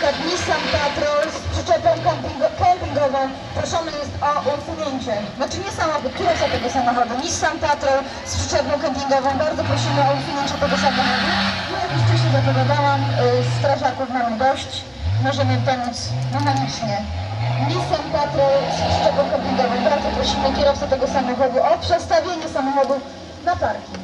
unikat Nissan Patrol z przyczepą kempingo- kempingową. Proszony jest o usunięcie. Znaczy nie samochód, kierowca tego samochodu. Nissan Patrol z przyczepą kempingową. Bardzo prosimy o usunięcie tego samochodu. No jak już wcześniej zapowiadałam, y, strażaków mamy dość. Możemy pomóc mechanicznie. Nissan Patrol z przyczepą kempingową. Bardzo prosimy kierowcę tego samochodu o przestawienie samochodu na parking.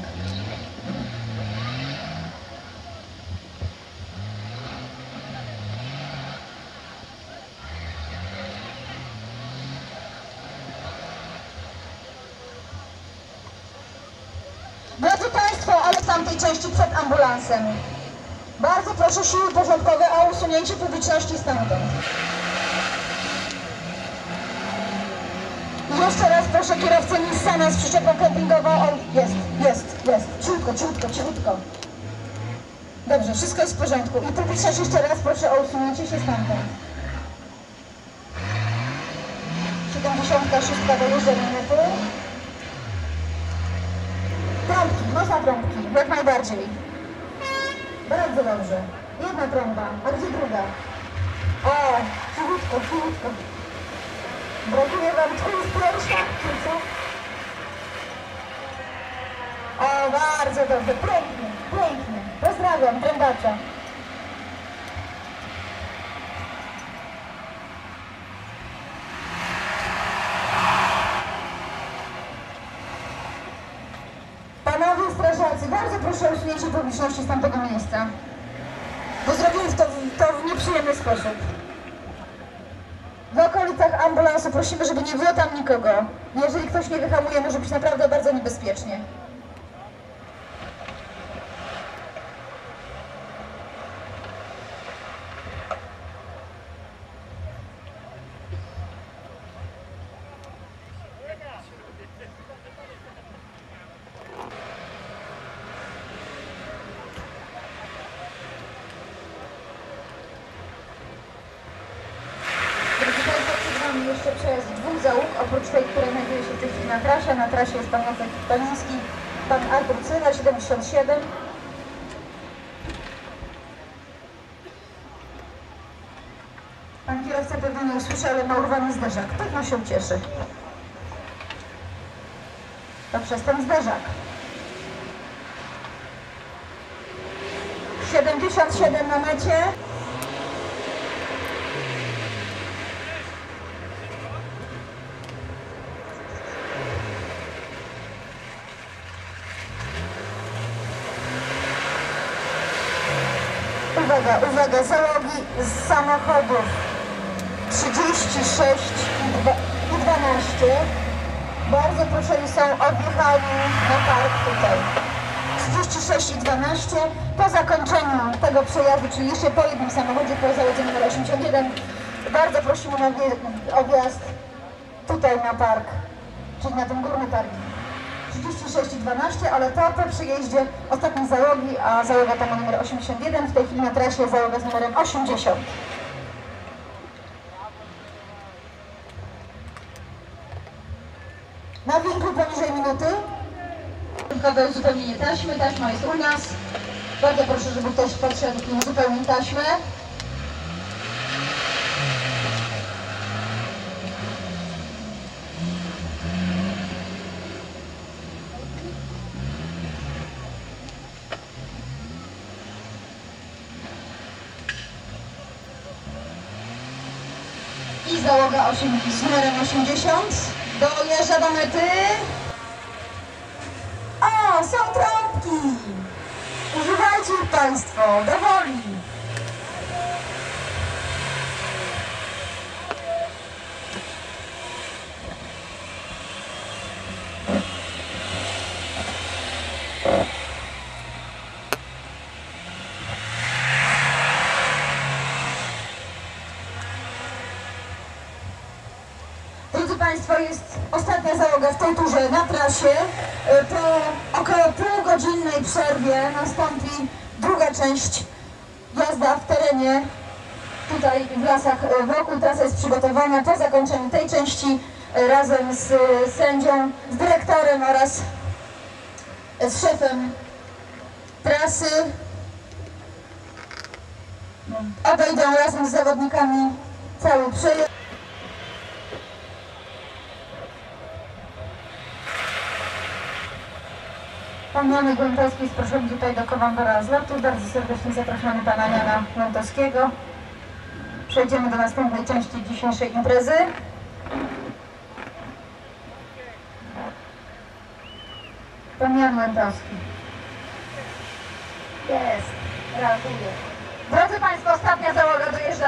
Drodzy Tamtej części przed ambulansem. Bardzo proszę siły porządkowe o usunięcie publiczności stamtąd. I jeszcze raz proszę kierowcę Nissana z przyczepą kempingową. O, jest, jest, jest. Ciutko, ciutko, ciutko. Dobrze, wszystko jest w porządku. I publiczność jeszcze raz proszę o usunięcie się stamtąd. 76 dojeżdża minuty. Trąbki, można trąbki, jak najbardziej. Bardzo dobrze. Jedna trąba, a gdzie druga? O, cichutko, cichutko. Brakuje wam tu pierwsza, czy co? O, bardzo dobrze, pięknie, pięknie. Pozdrawiam, trębacza. Strażacy, bardzo proszę o usunięcie publiczności z tamtego miejsca. Bo zrobili to, to w nieprzyjemny sposób. W okolicach ambulansu prosimy, żeby nie było tam nikogo. Jeżeli ktoś nie wyhamuje, może być naprawdę bardzo niebezpiecznie. Drodzy Państwo, przed Wami jeszcze przejazd dwóch załóg, oprócz tej, która znajduje się w tej chwili na trasie. Na trasie jest Pan Jacek Paliński, Pan Artur Cyna, 77. Pan kierowca pewnie nie usłyszy, ale ma urwany zderzak. Pewno się cieszy. To przez ten zderzak. 77 na mecie. Uwaga, uwaga, załogi z samochodów 36 i dwa- i 12. Bardzo proszę, są odjechani na park tutaj. 36 i 12. Po zakończeniu tego przejazdu, czyli jeszcze po jednym samochodzie, po załodzie numer 81, bardzo prosimy o wjazd tutaj na park, czyli na ten górny parking. 36 i 12, ale to po przyjeździe ostatniej załogi, a załoga ta ma numer 81, w tej chwili na trasie załoga z numerem 80. Na winklu poniżej minuty. Kowe uzupełnienie taśmy, taśma jest u nas. Bardzo proszę, żeby ktoś podszedł i uzupełnił taśmę. Załoga 8, z numerem 80 dojeżdża do mety. O, są trąbki! Używajcie ich Państwo, do Państwo, jest ostatnia załoga w tej turze na trasie. E, Po około półgodzinnej przerwie nastąpi druga część jazda w terenie tutaj w lasach e, wokół. Trasa jest przygotowana. Po zakończeniu tej części e, razem z sędzią, z dyrektorem oraz z szefem trasy Odejdą razem z zawodnikami cały przejazd. Pan Janek Głętowski jest proszony tutaj do komandora zlotu. Bardzo serdecznie zapraszamy pana Jana Głętowskiego. Przejdziemy do następnej części dzisiejszej imprezy. Pan Jan Głętowski. Jest, reaguje. Drodzy Państwo, ostatnia załoga dojeżdża.